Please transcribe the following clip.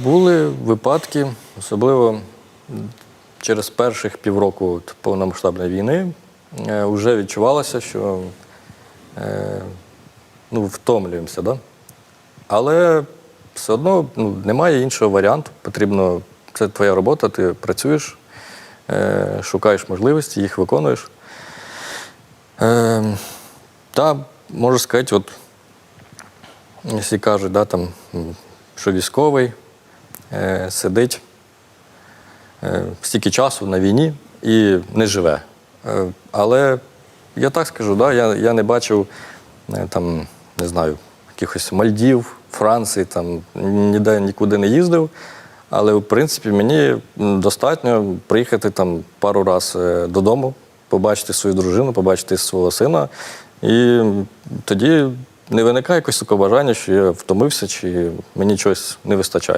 Були випадки, особливо через перших півроку повномасштабної війни, вже відчувалося, що е, ну, втомлюємося. Да? Але все одно ну, немає іншого варіанту. Потрібно, це твоя робота, ти працюєш, е, шукаєш можливості, їх виконуєш. Е, та, можу сказати, от, якщо кажуть, да, там, що військовий е, сидить е, стільки часу на війні і не живе. Е, але я так скажу, да, я, я не бачив е, там, не знаю, якихось Мальдів, Франції, там, ніде нікуди не їздив. Але, в принципі, мені достатньо приїхати там пару разів е, додому, побачити свою дружину, побачити свого сина. І тоді не виникає якось такого бажання, що я втомився чи мені чогось не вистачає.